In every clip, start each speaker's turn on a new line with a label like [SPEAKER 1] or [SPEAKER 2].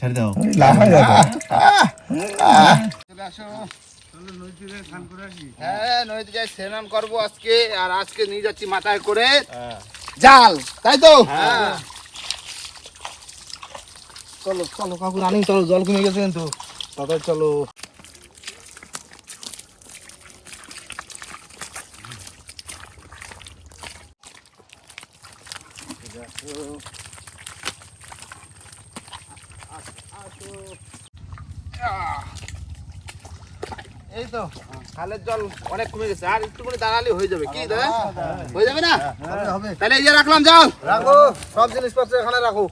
[SPEAKER 1] ছেড়ে দাও।
[SPEAKER 2] লাফাই দেখো।
[SPEAKER 3] হ্যাঁ নদীতে যাই স্নান করব আজকে আর আজকে নিয়ে যাচ্ছি মাথায় করে জাল তাই তো? চলো চলো কাকু রানিং চলো জল কমে গেছে কিন্তু। তাদের চলো এই তো খালের জল অনেক কমে গেছে। আর একটু করে দাঁড়ালে হয়ে যাবে। কি দাদা? হয়ে যাবে না? তাহলে ইয়ে রাখলাম জল রাখো সব জিনিসপত্র এখানে রাখো।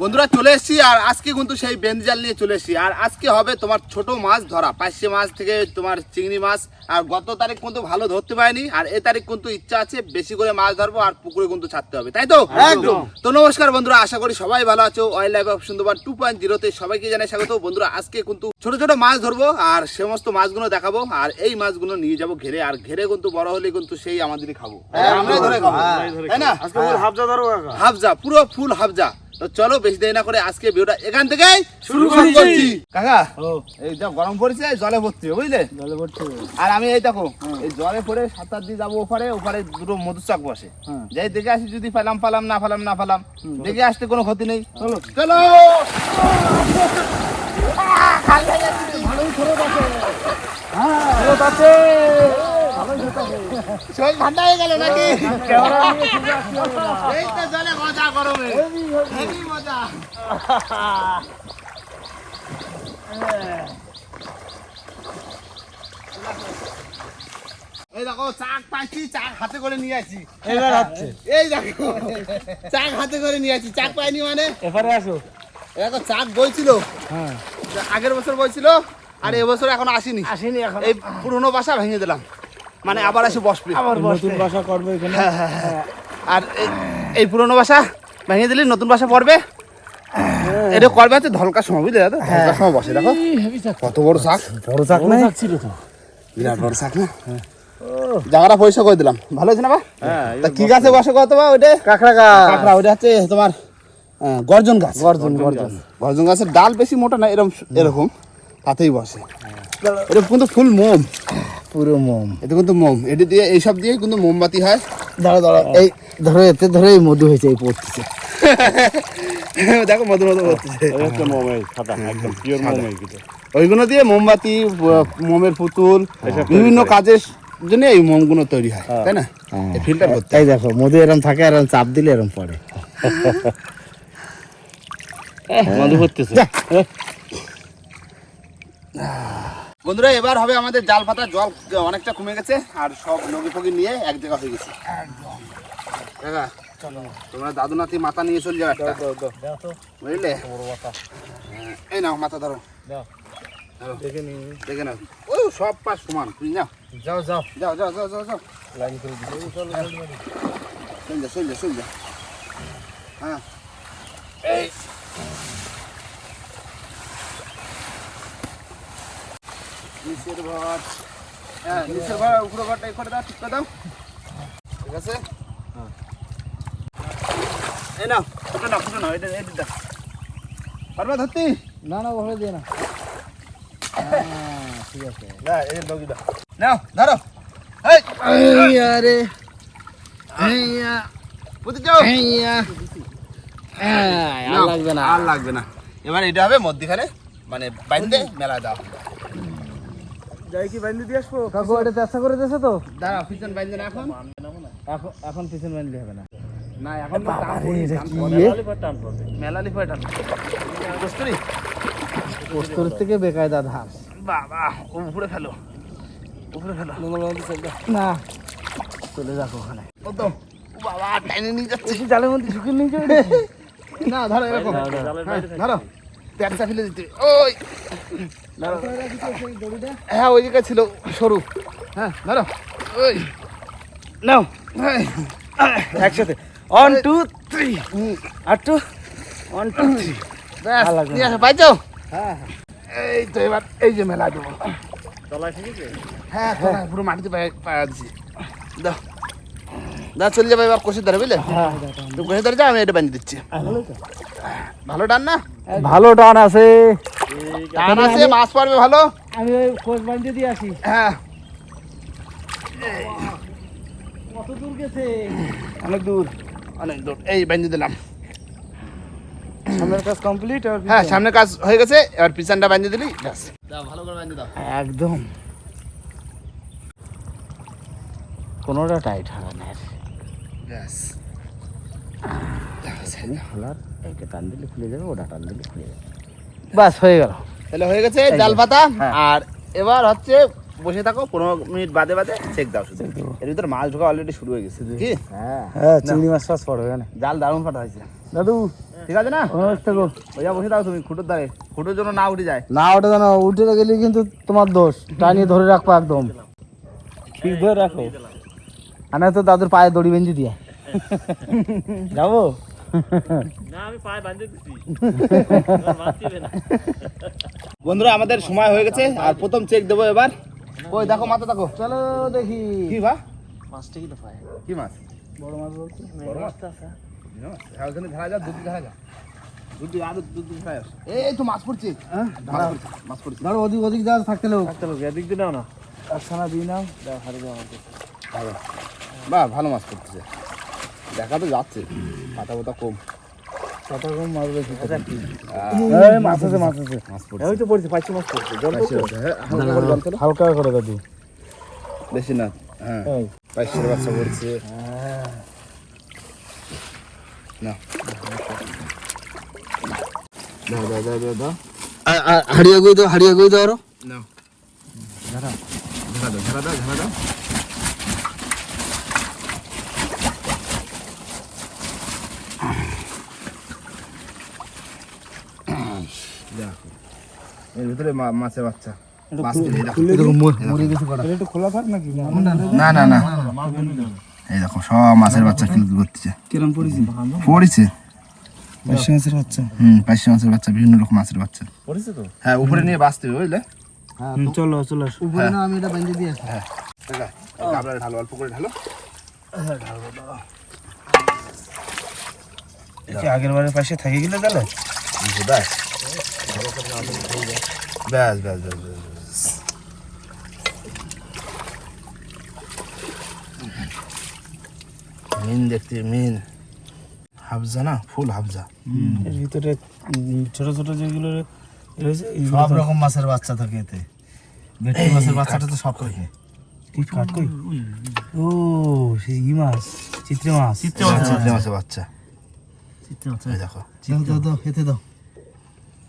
[SPEAKER 3] বন্ধুরা চলে এসেছি আর আজকে কিন্তু সেই বেন্দি জাল নিয়ে চলে এসেছি। আর আজকে হবে তোমার ছোট মাছ ধরা পাঁচশে মাছ থেকে তোমার চিংড়ি মাছ। আর গত তারিখ কিন্তু ভালো ধরতে পারিনি আর এ তারিখ কিন্তু ইচ্ছা আছে বেশি করে মাছ ধরবো আর পুকুরে কিন্তু ছাড়তে হবে তাই তো? একদম। তো নমস্কার বন্ধুরা আশা করি সবাই ভালো আছো। Oil life of Sundarban two point জিরোতে সবাইকে জানাই স্বাগত। বন্ধুরা আজকে কিন্তু ছোট ছোট মাছ ধরবো আর সমস্ত মাছগুলো দেখাবো আর এই মাছগুলো নিয়ে যাব ঘেরে আর ঘেরে কিন্তু বড় হলে কিন্তু সেই আমাদেরই খাব। আমরাই ধরে খাব তাই না?
[SPEAKER 2] হাফজা ধরো
[SPEAKER 3] হাফজা পুরো ফুল হাফজা। তো চলো বেশি দেরি না করে আজকে ভিডিওটা এখান থেকে শুরু করছি। কাকা এই যা গরম পড়েছে জলে ভর্তি হবে, বুঝলে?
[SPEAKER 2] জলে ভর্তি
[SPEAKER 3] আর আমি এই দেখো এই জলে পড়ে সাঁতার দিয়ে যাব ওপারে ওপারে দুটো মধুর চাক বসে।
[SPEAKER 2] হ্যাঁ।
[SPEAKER 3] যাই দেখে আসি যদি পেলাম পালাম না পালাম না পালাম। দেখে আসতে কোনো ক্ষতি নেই। চলো। চলো! শরীর ঠান্ডা হয়ে গেল নাকি? এই তো জলে মজা গরমে। হেভি মজা এই দেখো চাক পাইছি চাক হাতে করে নিয়ে আসি।
[SPEAKER 2] এবার হচ্ছে
[SPEAKER 3] এই দেখো চাক হাতে করে নিয়ে আসি। চাক পাইনি মানে?
[SPEAKER 2] এবারে আসো।
[SPEAKER 3] এই দেখো চাক বইছিল।
[SPEAKER 2] হ্যাঁ।
[SPEAKER 3] আগের বছর বইছিল আর এবছর এখন আসেনি।
[SPEAKER 2] আসেনি এখন।
[SPEAKER 3] এই পুরনো বাসা ভেঙে দিলাম। মানে আবার এসে বসবে
[SPEAKER 2] আবার নতুন বাসা করবে এখানে?
[SPEAKER 3] আর এই- পুরনো বাসা ভেঙে দিলে নতুন বাসা পড়বে? এটা করবে হচ্ছে ধলকার সময় বুঝলে দাদা? ধলকার সময় বসে দেখো। কত বড় শাক।
[SPEAKER 2] বড় চাক নাই? ছিল তো।
[SPEAKER 3] বিরাট বড় শাক না? জায়গাটা পয়সা করে দিলাম। ভালো হয়েছে না বা? তা কি গাছে বসে কত বা ওইটা?
[SPEAKER 2] কাঁকড়া গাছ।
[SPEAKER 3] কাঁকড়া ওইটা হচ্ছে তোমার গর্জন গাছ।
[SPEAKER 2] গর্জন গর্জন
[SPEAKER 3] গর্জন। গাছের ডাল বেশি মোটা না এরকম এরকম। তাতেই বসে। এটা কিন্তু ফুল মোম।
[SPEAKER 2] পুরো মোম।
[SPEAKER 3] এটা কিন্তু মোম। এটি দিয়ে এইসব দিয়ে কিন্তু মোমবাতি হয়।
[SPEAKER 2] দাঁড়া দাঁড়া এই ধরো এতে ধরে এই মধু হয়েছে এই পড়তেছে।
[SPEAKER 3] দেখো মধু মধু করতেছে
[SPEAKER 4] একটা মোমের সাদা একদম পিওর মোমের কিন্তু।
[SPEAKER 3] ওইগুলো দিয়ে মোমবাতি মোমের পুতুল বিভিন্ন কাজের জন্য এই মোমগুলো তৈরি হয় তাই না? এই ফিল্টার করতে
[SPEAKER 2] এই দেখো মধু এরম থাকে এরম চাপ দিলে এরম পড়ে।
[SPEAKER 4] মধু করতেছে
[SPEAKER 3] বন্ধুরা এবার হবে আমাদের জাল পাতা জল অনেকটা কমে গেছে আর সব নগি ফগি নিয়ে এক জায়গা হয়ে গেছে। কাকা তোমরা দাদু নাতি মাথা নিয়ে চলে যাও একটা। বুঝলে? হ্যাঁ, এই নাও মাথা ধরো। দেখে নাও। ও সব পাশ সমান তুই নাও
[SPEAKER 2] যাও যাও।
[SPEAKER 3] যাও যাও যাও যাও যাও।
[SPEAKER 2] লাইন করে
[SPEAKER 3] চল যা চল যা চল যা। হ্যাঁ। এই। নিচের ঘর। হ্যাঁ নিচের ঘর উপরে ঘরটা এই করে দাও ঠিক করে দাও। ঠিক আছে? এই নাও ফুটো নাও ফুটো নাও এটা এটা দাও পারবা ধরতে?
[SPEAKER 2] না না দিয়ে না। হ্যাঁ, ঠিক আছে।
[SPEAKER 3] না এই লগি দাও। নাও ধরো। এই
[SPEAKER 2] আরে
[SPEAKER 3] যাও
[SPEAKER 2] আর লাগবে না।
[SPEAKER 3] আর লাগবে না। এবার এটা হবে মধ্যখানে মানে বাইন্দে মেলা দাও
[SPEAKER 2] যাই কি বাইন্দে দিয়ে আসব? কাকু এটা চেষ্টা করে দিয়েছে তো।
[SPEAKER 3] দাঁড়া পিছন বাইন্দে না এখন?
[SPEAKER 2] এখন এখন পিছন বাঁধলে হবে না।
[SPEAKER 3] না এখন তো টান
[SPEAKER 2] আরে এটা
[SPEAKER 3] টান পড়ে।
[SPEAKER 4] পড়বে।
[SPEAKER 3] মেলা লিফায় টান কস্তুরি?
[SPEAKER 2] পোস্তর থেকে বেকায়দা ধান
[SPEAKER 3] বাবা ও উপরে ফেলো। উপরে ফেলো।
[SPEAKER 2] না। চলে যাক ওখানে।
[SPEAKER 3] ও তো বাবা টাইনে নিয়ে যাচ্ছে।
[SPEAKER 2] বেশি জালের মধ্যে ঝুঁকে নিয়ে যাবে
[SPEAKER 3] না ধরো এরকম। হ্যাঁ, ধরো। প্যান্টটা ফেলে দিতে। ওই। হ্যাঁ ওই দিকে ছিল সরু। হ্যাঁ ধরো ওই। নাও।
[SPEAKER 2] একসাথে। ওয়ান টু থ্রি আর টু ওয়ান টু থ্রি
[SPEAKER 3] ব্যাস পাইছো?
[SPEAKER 2] হ্যাঁ
[SPEAKER 3] এই তো এবার এই যে মেলা দেবো। হ্যাঁ পুরো মাটিতে দাও। দা চলে যাবে এবার কষে ধরে বুঝলে? তুমি কষে ধরে যাও আমি এটা বানিয়ে দিচ্ছি। ভালো ডান না?
[SPEAKER 2] ভালো টান আছে।
[SPEAKER 3] টান আছে। মাছ পারবে ভালো?
[SPEAKER 2] আমি ওই খোঁজ বান্ধিয়ে দিয়ে আসি।
[SPEAKER 3] হ্যাঁ।
[SPEAKER 2] কত দূর গেছে? অনেক দূর
[SPEAKER 3] অনেক দূর। এই বানিয়ে দিলাম।
[SPEAKER 2] সামনের কাজ কমপ্লিট আর
[SPEAKER 3] হ্যাঁ সামনে কাজ হয়ে গেছে এবার পিছনটা বানিয়ে দিলি ব্যাস। দাও ভালো করে বানিয়ে দাও।
[SPEAKER 2] একদম। কোনোটা টাইট হবে না।
[SPEAKER 3] ব্যাস।
[SPEAKER 2] খোলার এইটা টান দিলে খুলে যাবে ওটা টান দিলে খুলে যাবে। বাস হয়ে গেল।
[SPEAKER 3] তাহলে হয়ে গেছে ডাল পাতা আর এবার হচ্ছে বসে থাকো পনেরো মিনিট বাদে বাদে চেক দাও শুধু। এর ভিতরে মাছ ঢোকা অলরেডি শুরু হয়ে গেছে কি?
[SPEAKER 2] হ্যাঁ। হ্যাঁ চিংড়ি মাছ ফাছ পড়বে না
[SPEAKER 3] জাল দারুণ ফাটা হয়েছে।
[SPEAKER 2] দাদু।
[SPEAKER 3] ঠিক আছে না?
[SPEAKER 2] অনুরোধ থাকো
[SPEAKER 3] ওইটা বসে থাকো তুমি খুঁটোর দ্বারে খুঁটোর জন্য না উঠে যায়।
[SPEAKER 2] না ওটা জানো উঠে গেলে কিন্তু তোমার দোষ। টানিয়ে ধরে রাখব একদম। ঠিক ধরে রাখো। আর তো দাদুর পায়ে দড়ি বেঁধে দিয়ে। যাব?
[SPEAKER 3] বন্ধুরা আমাদের সময় হয়ে গেছে আর প্রথম চেক দেবো এবার। ওই দেখো মাথা দেখো।
[SPEAKER 2] চলো দেখি।
[SPEAKER 3] কি বা?
[SPEAKER 2] মাছটা কি পায়।
[SPEAKER 3] কি মাছ?
[SPEAKER 2] বড় মাছ বলছি।
[SPEAKER 3] বড় মাছ? হ্যাঁ ওখানে ধরা যাও দুধ ধরা যাও দুধ আরও দুধ ধরা এই তো মাছ পড়ছে। মাছ পড়ছে, মাছ পড়ছে।
[SPEAKER 2] ধরো ওদিক ওদিক যা থাকতে লোক থাকতে লোক এদিক দিয়ে নাও। না দাও যাও
[SPEAKER 3] ভালো। বাহ ভালো মাছ পড়তেছে। দেখা তো যাচ্ছে। পাতা পাতা কম।
[SPEAKER 2] কত কম মাছ বেশি মাছ আছে মাছ আছে।
[SPEAKER 3] মাছ পড়ছে।
[SPEAKER 2] ওই তো পড়ছে পাঁচশো মাছ পড়ছে। জল
[SPEAKER 3] পাইছে, হ্যাঁ, হালকা করে
[SPEAKER 2] দাদু
[SPEAKER 3] বেশি না। হ্যাঁ পাইশের বাচ্চা পড়ছে। না। দাও দাও
[SPEAKER 2] হাড়িয়া গই দাও হাড়িয়া গই দাও আরও।
[SPEAKER 3] নাও ঝাড়া ঝাড়া দাও ঝাড়া দাও ঝাড়া দাও দেখো এর ভিতরে মাছের বাচ্চা। মাছ পেলে এই দেখো।
[SPEAKER 2] মরে গেছে কটা? একটু খোলা থাক নাকি?
[SPEAKER 3] না না না এই দেখো সব মাছের বাচ্চা কিলকি করতেছে।
[SPEAKER 2] কিরম পড়েছি?
[SPEAKER 3] পড়েছে?
[SPEAKER 2] পাঁচশো মাছের বাচ্চা।
[SPEAKER 3] হুম পাঁচশো মাছের বাচ্চা বিভিন্ন রকম মাছের বাচ্চা।
[SPEAKER 2] পড়েছে তো?
[SPEAKER 3] হ্যাঁ উপরে নিয়ে বাঁচতে হবে বুঝলে?
[SPEAKER 2] চলো চলো। উপরে না আমি এটা বাঁধিয়ে দিয়ে আসি।
[SPEAKER 3] হ্যাঁ। আপনারা ঢালো অল্প করে ঢালো।
[SPEAKER 2] আগের বারের পাশে থেকে গেলে তাহলে?
[SPEAKER 3] ব্যাস ব্যাস ব্যাস ব্যাস ব্যাস। ব্যাস। মিন দেখতে মিন। হাফজা না? ফুল হাফজা।
[SPEAKER 2] এর ভিতরে ছোট ছোট যেগুলো রয়েছে
[SPEAKER 1] সব রকম মাছের বাচ্চা থাকে এতে। ভেটকি মাছের বাচ্চাটা তো সব থাকে।
[SPEAKER 2] কি কাট কই? ও সেই ই মাছ চিত্রে মাছ। চিত্রে
[SPEAKER 3] চিংড়ি মাছের বাচ্চা। এই দেখো।
[SPEAKER 1] দাও দাও দাও এতে দাও।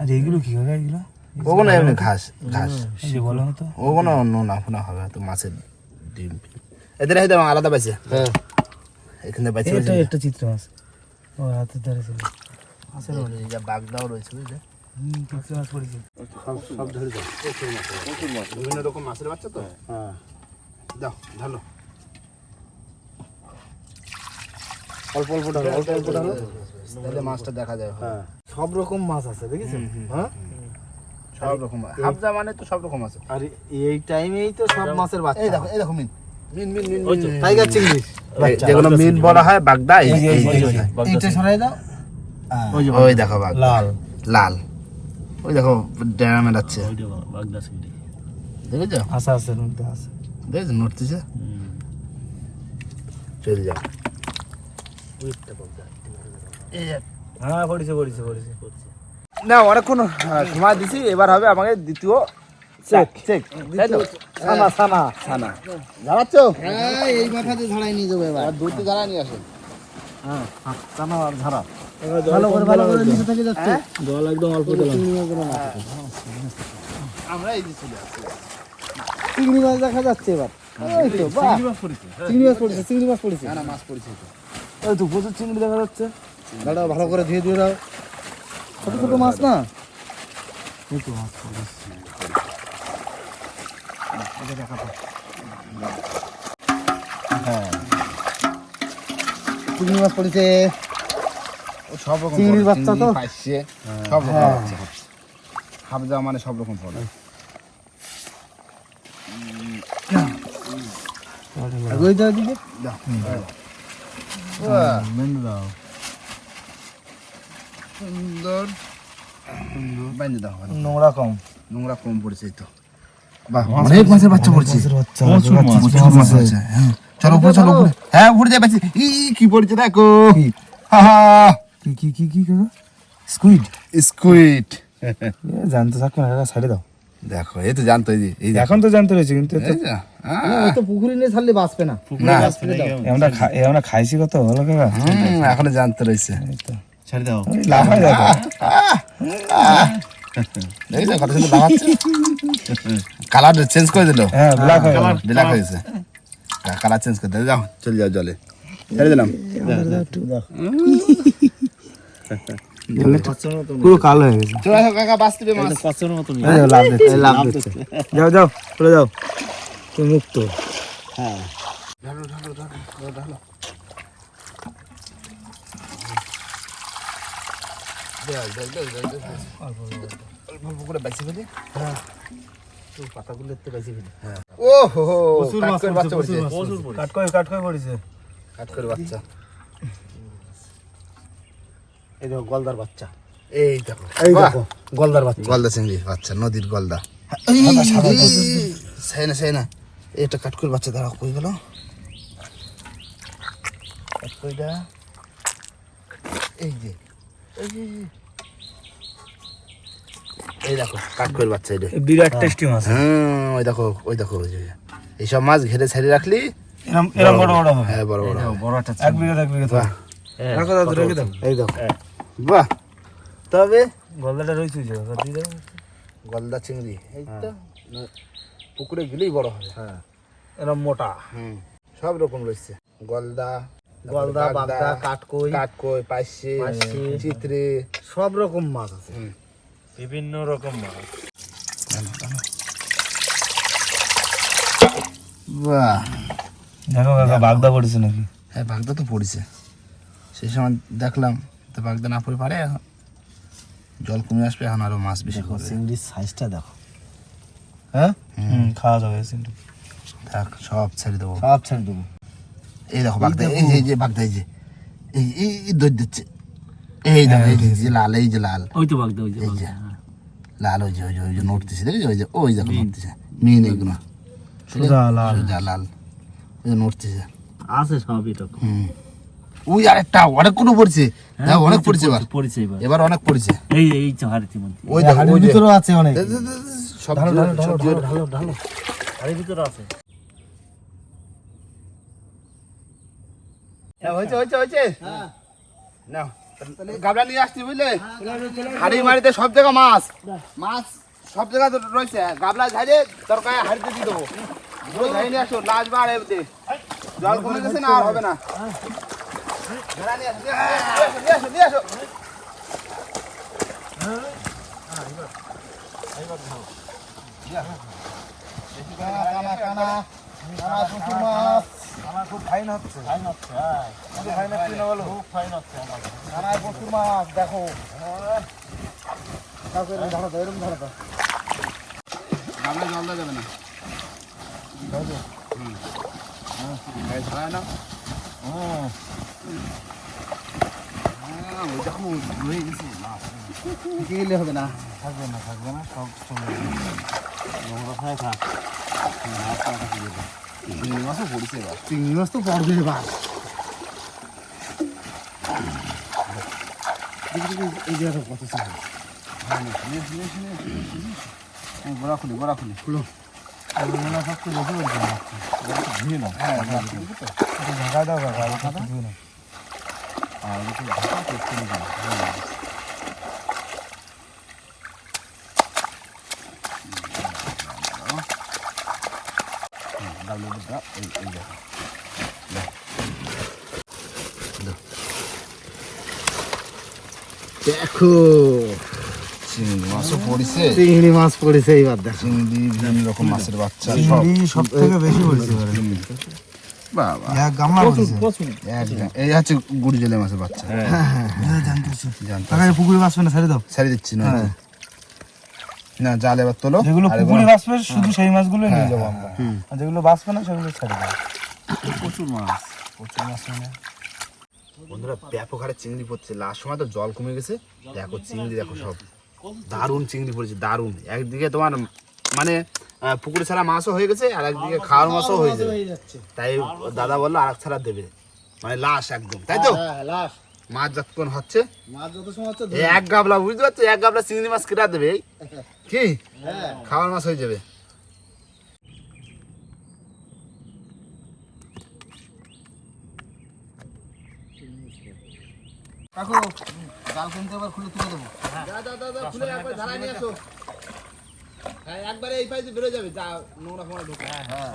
[SPEAKER 2] আর এগুলো কি হবে এগুলো
[SPEAKER 3] ওগুলো এমনি ঘাস ঘাস
[SPEAKER 2] যে বলো তো
[SPEAKER 3] ওগুলো অন্য না ফোনা হবে তো মাছের ডিম এদের দেখো আলাদা পাইছে
[SPEAKER 1] হ্যাঁ
[SPEAKER 3] এখানে পাইছে
[SPEAKER 2] এটা একটা চিত্র মাছ ও হাতে ধরে ছিল আছে
[SPEAKER 3] বাগদাও রয়েছে বুঝলে
[SPEAKER 2] হুম চিত্রে মাছ পড়েছে
[SPEAKER 3] সব ধরে দাও প্রচুর মাছ প্রচুর মাছ বিভিন্ন রকম মাছের বাচ্চা তো হ্যাঁ দাও ঢালো
[SPEAKER 1] অল্প অল্প ঢালো অল্প অল্প ঢালো
[SPEAKER 3] তাহলে মাছটা দেখা যায় হ্যাঁ।
[SPEAKER 2] সব রকম মাছ আছে দেখেছ হ্যাঁ?
[SPEAKER 3] সব রকম হাফজা মানে তো সব রকম আছে।
[SPEAKER 1] আর এই টাইমেই তো সব মাছের বাচ্চা।
[SPEAKER 3] এই দেখো এই দেখো মিন। মিন মিন মিন
[SPEAKER 1] টাইগার চিংড়ি।
[SPEAKER 3] যেগুলো মিন বলা হয় বাগদা এই এই- এই-
[SPEAKER 1] এইটা সরাই দাও।
[SPEAKER 3] ওই দেখো বাগদা।
[SPEAKER 1] লাল।
[SPEAKER 3] লাল। ওই দেখো ড্যামে যাচ্ছে দেখেছ?
[SPEAKER 2] আছে আছে
[SPEAKER 3] দেখেছ? নড়তেছে? চলে যাও।
[SPEAKER 2] হ্যাঁ পড়েছে পড়েছে পড়েছে।
[SPEAKER 3] না অনেকক্ষণ সময় দিছি এবার হবে আমাকে দ্বিতীয় চেক চেক তাই
[SPEAKER 2] সানা সানা
[SPEAKER 3] ঝাড়াচ্ছ?
[SPEAKER 1] হ্যাঁ এই মাথাতে ঝাড়াই নিয়ে যাব এবার।
[SPEAKER 3] আর দুধটি নিয়ে আসো।
[SPEAKER 2] হ্যাঁ সানা আর ধারা
[SPEAKER 1] ভালো করে ভালো করে নিচে থেকে যাচ্ছে।
[SPEAKER 2] জল একদম অল্প দিলাম।
[SPEAKER 3] আমরা এই যে
[SPEAKER 1] চিংড়ি মাছ দেখা যাচ্ছে এবার। এই তো চিংড়ি মাছ পড়েছে চিংড়ি মাছ পড়েছে
[SPEAKER 3] না না মাছ পড়েছে।
[SPEAKER 2] তো প্রচুর চিংড়ি দেখা যাচ্ছে।
[SPEAKER 1] দাঁড়াও ভালো করে ধুয়ে ধুয়ে দাও। ছোট ছোট মাছ না?
[SPEAKER 2] এই তো মাছ পড়েছে।
[SPEAKER 3] সব রকম
[SPEAKER 1] চিংড়ির
[SPEAKER 3] সব রকম মানে সব রকম
[SPEAKER 1] দাও।
[SPEAKER 3] সুন্দর। বাইন্ধে দাও
[SPEAKER 2] নোংরা কম।
[SPEAKER 3] নোংরা কম পড়েছে এই তো। অনেক মাছের বাচ্চা পড়ছে। হ্যাঁ চলো উপরে চলো উপরে। হ্যাঁ উপরে যাই পাচ্ছি ই কি পড়ছে দেখো।
[SPEAKER 2] কি? কি কি কি কাকা স্কুইড
[SPEAKER 3] স্কুইড
[SPEAKER 2] জানতে থাকবে না দাও।
[SPEAKER 3] দেখো এই তো জানতো এই এই
[SPEAKER 2] এখন তো জানতে রয়েছে কিন্তু তো
[SPEAKER 3] এই
[SPEAKER 1] তো পুকুরে নিয়ে ছাড়লে বাঁচবে না।
[SPEAKER 3] না
[SPEAKER 2] আমরা আমরা খাইছি কত বলো কাকা?
[SPEAKER 3] হুম, এখনও জানতে রয়েছে।
[SPEAKER 4] ছেড়ে দাও
[SPEAKER 2] ওই লাফাই দেখো
[SPEAKER 3] এই তো কত সুন্দর লাগাচ্ছে কালার চেঞ্জ করে দিল
[SPEAKER 2] হ্যাঁ ব্ল্যাক হয়ে
[SPEAKER 3] ব্ল্যাক হয়েছে কালার চেঞ্জ করে দিল যাও চলে যাও জলে ছেড়ে দিলাম
[SPEAKER 2] পুরো কালো হয়ে গেছে
[SPEAKER 3] চলে আসো কাকা বাস্তবে মাছ
[SPEAKER 4] কচ্ছর মতন
[SPEAKER 2] লাভ দিচ্ছে লাভ দিচ্ছে যাও যাও চলে যাও তুমি মুক্ত
[SPEAKER 3] ঢালো ঢালো ঢালো ঢালো দেখ দেখ দেখ দেখ দেখ অল্প অল্প করে বেশি ফেলি?
[SPEAKER 1] পাতাগুলো একটু বেশি ফেলি।
[SPEAKER 3] ও হো হো কাট করে বাচ্চা পড়ছে।
[SPEAKER 2] কাট করে কাট করে পড়েছে।
[SPEAKER 3] কাট করে বাচ্চা।
[SPEAKER 1] এই দেখো গলদার বাচ্চা।
[SPEAKER 3] এই দেখো।
[SPEAKER 1] এই দেখো গলদার বাচ্চা।
[SPEAKER 3] গলদা চিংড়ি বাচ্চা নদীর গলদা। সেই না সেই না। এটা কাট করে বাচ্চা দাঁড়া কই গেল? কাট এই যে এই দেখো বাচ্চা এটা।
[SPEAKER 2] বিরাট টেস্টি মাছ।
[SPEAKER 3] হ্যাঁ ওই দেখো ওই দেখো ওই যে। এইসব মাছ ঘেরে ছেড়ে রাখলি
[SPEAKER 2] এরম এরম বড় বড় হবে
[SPEAKER 3] হ্যাঁ বড় বড়।
[SPEAKER 1] বড় একটা
[SPEAKER 2] এক বিঘা এক বিঘা
[SPEAKER 3] বাহ
[SPEAKER 2] রাখো দাদু রেখে দাও।
[SPEAKER 1] এই দেখো।
[SPEAKER 3] বাহ। তবে
[SPEAKER 2] গলদাটা রয়েছে যে
[SPEAKER 3] গলদা চিংড়ি এই তো। পুকুরে গেলেই বড় হবে।
[SPEAKER 1] হ্যাঁ। এরম মোটা।
[SPEAKER 3] হুম। সব রকম রয়েছে। গলদা
[SPEAKER 1] গলদা বাগদা কাঠকই
[SPEAKER 3] পাইসে
[SPEAKER 1] পাইসে,
[SPEAKER 3] চিত্রে
[SPEAKER 1] সব রকম মাছ আছে।
[SPEAKER 4] বিভিন্ন রকম মাছ।
[SPEAKER 3] বাহ।
[SPEAKER 2] দেখো কাকা বাগদা পড়েছে নাকি?
[SPEAKER 3] হ্যাঁ বাগদা তো পড়েছে। সেই সময় দেখলাম তো বাগদা না পড়ে পারে এখন জল কমে আসবে এখন আরও মাছ বেশি করবে
[SPEAKER 1] চিংড়ির সাইজটা দেখো।
[SPEAKER 2] হ্যাঁ? হুম। খাওয়া যাবে কিন্তু
[SPEAKER 3] থাক সব ছেড়ে দেবো।
[SPEAKER 1] সব ছেড়ে দেবো।
[SPEAKER 3] এই দেখো বাগদা এই যে এই যে বাগদা এই যে এই এই দই দিচ্ছে। এই দেখো এই যে, লাল এই যে লাল।
[SPEAKER 4] ওই তো বাগদা ওই যে
[SPEAKER 3] এই যে। লাল ওই যে ওই যে ওই যে নড়তেছে দেখেছ? ওই যে ওই দেখো নড়তেছে। মিন এগুলো।
[SPEAKER 2] সোজা লাল।
[SPEAKER 3] সোজা লাল। ওই যে নড়তেছে।
[SPEAKER 4] আছে সব এরকম
[SPEAKER 3] ওই আরেকটা অনেক কোনো পড়ছে। দেখো অনেক পড়ছে এবার।
[SPEAKER 4] পড়েছে এবার।
[SPEAKER 3] এবার অনেক পড়ছে।
[SPEAKER 4] এই এই তো হাড়িতে মধ্যে।
[SPEAKER 3] ওই দেখো ওই যে।
[SPEAKER 1] ভিতরেও আছে অনেক।
[SPEAKER 3] সব
[SPEAKER 1] ঢালো ঢালো ঢালো ঢালো ঢালো
[SPEAKER 4] হাড়ির ভিতরে আছে।
[SPEAKER 3] হয়েছে হয়েছে হয়েছে নাও গাবলা নিয়ে আসছি বুঝলে হাড়ি মারিতে সব জায়গা মাছ মাছ সব জায়গা রয়েছে গাবলা ঝাড়ে তরকারি হাড়িতে দিয়ে দেবো পুরো ঝাড়ে নিয়ে আসো লাজ বার এতে জল কমে গেছে না আর হবে না।
[SPEAKER 1] কানা কানা কানা মাছ কানা খুব ফাইন হচ্ছে। ফাইন হচ্ছে হ্যাঁ। ফাইন হচ্ছে না বলো? খুব ফাইন হচ্ছে কানায় প্রচুর মাছ দেখো। এরকম ধরো তো এরকম ধরো তো।
[SPEAKER 3] গাবলা জল দেওয়া যাবে না হুম। ধরা নাও। হ্যাঁ, ওই দেখো, মাছ।
[SPEAKER 1] গেলে হবে না?
[SPEAKER 2] থাকবে না থাকবে না সব চলে
[SPEAKER 3] চিংড়ি মাছও পড়েছে এবার।
[SPEAKER 1] চিংড়ি মাছ তো পড়বে এবার। এই দেখো কত চিংড়ি
[SPEAKER 3] এই বড়া খুলি বড়া খুলি। খুলো। হ্যাঁ
[SPEAKER 2] ঢাকা দাও কাকা আর কিছু ধুয়ে নাও।
[SPEAKER 1] দেখো।
[SPEAKER 3] চিংড়ি মাছও পড়েছে।
[SPEAKER 1] চিংড়ি মাছ পড়েছে এইবার দেখো।
[SPEAKER 3] চিংড়ি বিভিন্ন রকম মাছের বাচ্চা।
[SPEAKER 2] চিংড়ি সব। থেকে বেশি পড়েছে
[SPEAKER 3] বাবা।
[SPEAKER 2] এক গামলা পড়েছে।
[SPEAKER 3] একদম। এই হচ্ছে গুড়ি জেলে মাছের বাচ্চা।
[SPEAKER 2] জানতেছি
[SPEAKER 3] জানতো
[SPEAKER 2] কাকা এই পুকুরে বাঁচবে না ছেড়ে দাও।
[SPEAKER 3] ছেড়ে দিচ্ছি না না জাল এবার তোলো
[SPEAKER 2] যেগুলো পুকুরে বাঁচবে শুধু সেই মাছগুলো নিয়ে যাব আমরা। আর যেগুলো বাঁচবে না সেগুলো ছেড়ে দাও
[SPEAKER 4] প্রচুর মাছ।
[SPEAKER 2] প্রচুর মাছ মানে।
[SPEAKER 3] বন্ধুরা ব্যাপক হারে চিংড়ি পড়ছে। লাস্ট সময় তো জল কমে গেছে। দেখো চিংড়ি দেখো সব। দারুণ চিংড়ি পড়েছে দারুণ। একদিকে তোমার মানে পুকুরে ছাড়া মাছও হয়ে গেছে আর একদিকে খাওয়ার মাছও হয়ে যাবে তাই দাদা বলল আর এক ছাড়া দেবে। মানে লাশ একদম তাই তো?
[SPEAKER 1] হ্যাঁ লাস্ট।
[SPEAKER 3] মাছ যতক্ষণ হচ্ছে
[SPEAKER 1] মাছ যত সময় হচ্ছে
[SPEAKER 3] এক গাবলা বুঝতে পারছ? এক গাবলা চিংড়ি মাছ কেটা দেবে কি?
[SPEAKER 1] হ্যাঁ।
[SPEAKER 3] খাওয়ার মাছ হয়ে যাবে।
[SPEAKER 1] কাকু জাল কিনতে এবার খুলে তুলে দেবো।
[SPEAKER 3] খুলে একবার ধারা নিয়ে আসো। হ্যাঁ একবারে এই পাইতে বেরো যাবে যা নোংরা ফোনা ঢোকে। হ্যাঁ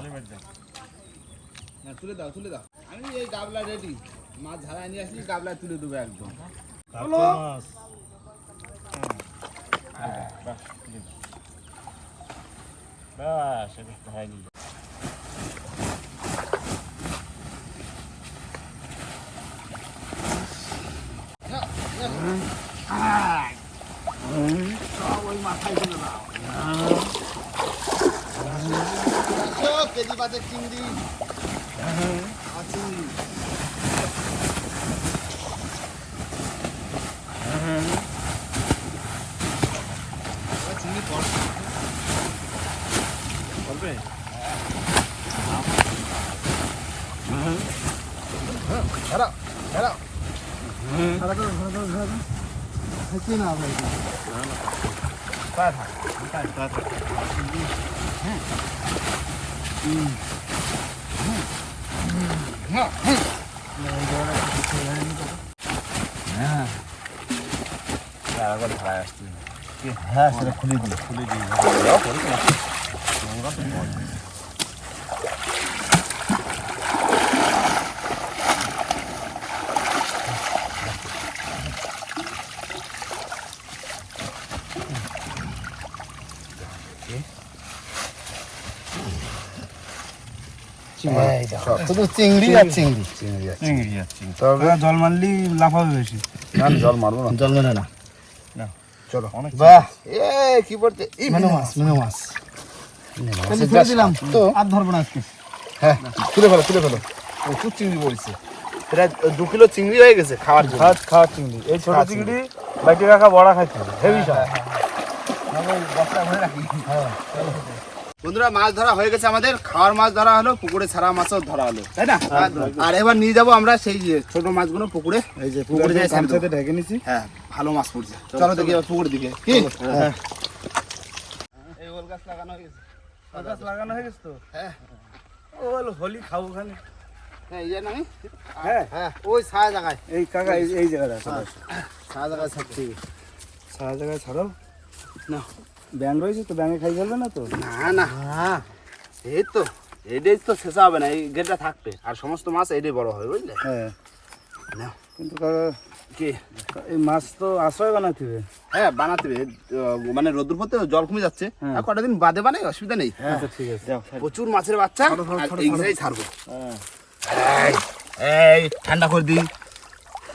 [SPEAKER 3] তুলে দাও তুলে দাও। আমি এই গাবলা রেডি মাছ ঝাড়াই নিয়ে আসলি গাবলায় তুলে দেবো একদম।
[SPEAKER 2] মাছ। বাস হয়ে গেল
[SPEAKER 3] কেজি পাতে চিংড়ি। আর চিংড়ি। চিংড়ি পড়
[SPEAKER 2] বলবে
[SPEAKER 3] ছাড়া ছাড়া
[SPEAKER 1] থাকি না ভাই
[SPEAKER 2] আবার ধারায় আসতে
[SPEAKER 1] হ্যাঁ সেটা খুলে দিই
[SPEAKER 2] খুলে দিই
[SPEAKER 1] শুধু চিংড়ি আর চিংড়ি।
[SPEAKER 3] চিংড়ি আছে
[SPEAKER 2] চিংড়ি।
[SPEAKER 3] তবে
[SPEAKER 2] জল মারলি লাফাবে বেশি।
[SPEAKER 3] না জল মারবো না।
[SPEAKER 1] জল মেনে না।
[SPEAKER 3] চলো।
[SPEAKER 2] অনেক
[SPEAKER 3] বাহ! এ কি পড়তে এই
[SPEAKER 1] মেনো মাছ মেনো দিলাম
[SPEAKER 3] তো।
[SPEAKER 1] আর ধরবো না আজকে।
[SPEAKER 3] হ্যাঁ তুলে ফেলো তুলে ফেলো। প্রচুর চিংড়ি পড়েছে। প্রায় দু কিলো চিংড়ি হয়ে গেছে খাওয়ার জন্য।
[SPEAKER 2] খাওয়া খাওয়া চিংড়ি। এই ছোট চিংড়ি বাইটে রাখা বড়া হবে। হেভি স্বাদ
[SPEAKER 3] বন্ধুরা মাছ ধরা হয়ে গেছে আমাদের। খাওয়ার মাছ ধরা হলো পুকুরে ছাড়া মাছও ধরা হলো। তাই না? আর এবার নিয়ে যাব আমরা সেই যে ছোট মাছগুলো পুকুরে।
[SPEAKER 1] এই যে
[SPEAKER 3] পুকুরে যাই
[SPEAKER 1] ঢেকে নিছি।
[SPEAKER 3] হ্যাঁ ভালো মাছ পড়ছে। চলো দেখি এবার পুকুরের দিকে। কি? এই ওল গাছ লাগানো হয়ে গেছে।
[SPEAKER 2] গাছ লাগানো হয়ে গেছে তো?
[SPEAKER 3] হ্যাঁ।
[SPEAKER 2] ও হলো খাব খালি
[SPEAKER 3] হ্যাঁ এই যে
[SPEAKER 2] হ্যাঁ।
[SPEAKER 1] হ্যাঁ ওই ছায়া জায়গায়।
[SPEAKER 2] এই কাকা এই এই জায়গাটা
[SPEAKER 1] ছায়া জায়গায় ছাড়ছি।
[SPEAKER 2] জায়গায় ছাড়াও
[SPEAKER 3] না।
[SPEAKER 2] ব্যাং রয়েছে তো ব্যাঙে খাই ফেলবে না তো?
[SPEAKER 3] না না।
[SPEAKER 1] হ্যাঁ
[SPEAKER 3] এই তো এটাই তো শেষ হবে না এই গেটটা থাকবে। আর সমস্ত মাছ এটাই বড় হবে বুঝলে?
[SPEAKER 2] হ্যাঁ।
[SPEAKER 3] নাও।
[SPEAKER 2] কিন্তু
[SPEAKER 3] কি?
[SPEAKER 2] এই মাছ তো আশ্রয় বানাতে হবে।
[SPEAKER 3] হ্যাঁ বানাতে হবে। মানে রোদ্দুর পড়তে জল কমে যাচ্ছে।
[SPEAKER 2] হ্যাঁ।
[SPEAKER 3] আর কটা দিন বাদে বানাই অসুবিধা নেই।
[SPEAKER 2] আচ্ছা ঠিক আছে।
[SPEAKER 3] প্রচুর মাছের বাচ্চা এইখানেই ছাড়বো।
[SPEAKER 2] হ্যাঁ।
[SPEAKER 3] এই, ঠান্ডা করে দিই।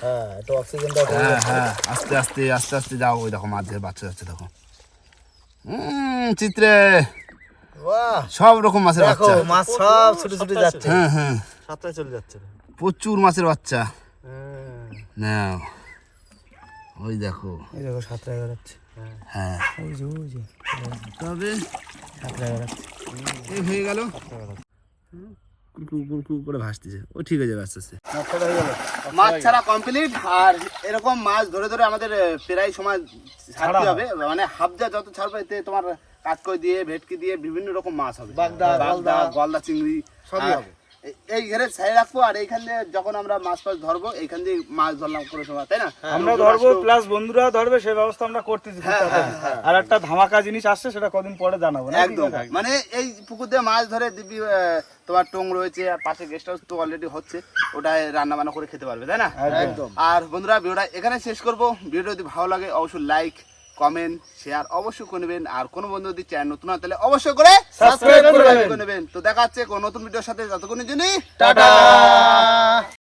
[SPEAKER 1] হ্যাঁ একটু অক্সিজেনটা
[SPEAKER 3] হ্যাঁ হ্যাঁ আস্তে আস্তে আস্তে আস্তে যাও। ওই দেখো মাছের বাচ্চা যাচ্ছে দেখো। চিত্রে।
[SPEAKER 1] বাহ।
[SPEAKER 3] সব রকম মাছের বাচ্চা।
[SPEAKER 1] মাছ সব ছুটে ছুটে যাচ্ছে।
[SPEAKER 3] হ্যাঁ হ্যাঁ।
[SPEAKER 1] সাতটায় চলে যাচ্ছে।
[SPEAKER 3] প্রচুর মাছের বাচ্চা।
[SPEAKER 1] হ্যাঁ।
[SPEAKER 3] নাও। ওই দেখো।
[SPEAKER 2] এই দেখো সাতটায় বেড়াচ্ছে
[SPEAKER 3] হ্যাঁ।
[SPEAKER 2] ওই যে ওই যে।
[SPEAKER 3] তবে এই হয়ে গেল। করে ভাসতেছে। ও ঠিক হয়ে যাবে আস্তে আস্তে।
[SPEAKER 2] মাছটা গেল
[SPEAKER 3] মাছ ছাড়া কমপ্লিট আর এরকম মাছ ধরে ধরে আমাদের প্রায় সময় ছাড়তে হবে। মানে হাফজা যত ছাড়বে এতে তোমার কাটকই দিয়ে ভেটকি দিয়ে বিভিন্ন রকম মাছ হবে।
[SPEAKER 1] বাগদা। গলদা।
[SPEAKER 3] চিংড়ি
[SPEAKER 1] সবই হবে।
[SPEAKER 3] এই- ঘেরে ছাই রাখব আর এইখান দিয়ে যখন আমরা মাছ ফাছ ধরবো এইখান দিয়ে মাছ ধরলাম করে সময় তাই না?
[SPEAKER 2] আমরা ধরবো প্লাস বন্ধুরা ধরবে সেই ব্যবস্থা আমরা করতেছি
[SPEAKER 3] হ্যাঁ। হ্যাঁ,
[SPEAKER 2] আর একটা ধামাকা জিনিস আসছে সেটা কদিন পরে জানাব
[SPEAKER 3] একদম। মানে এই পুকুর দিয়ে মাছ ধরে দিবি তোমার টং রয়েছে আর পাশে গেস্ট হাউস তো অলরেডি হচ্ছে ওটায় রান্না বান্না করে খেতে পারবে তাই না?
[SPEAKER 2] একদম।
[SPEAKER 3] আর বন্ধুরা ভিডিওটা এখানে শেষ করব। ভিডিও যদি ভালো লাগে অবশ্যই লাইক কমেন্ট শেয়ার অবশ্যই করে নেবেন। আর কোনো বন্ধু যদি চ্যানেল নতুন হয় তাহলে অবশ্যই করে
[SPEAKER 2] সাবস্ক্রাইব করে নেবেন।
[SPEAKER 3] তো দেখা হচ্ছে কোনো নতুন ভিডিওর সাথে। যতক্ষণের জন্যই
[SPEAKER 1] টাটা!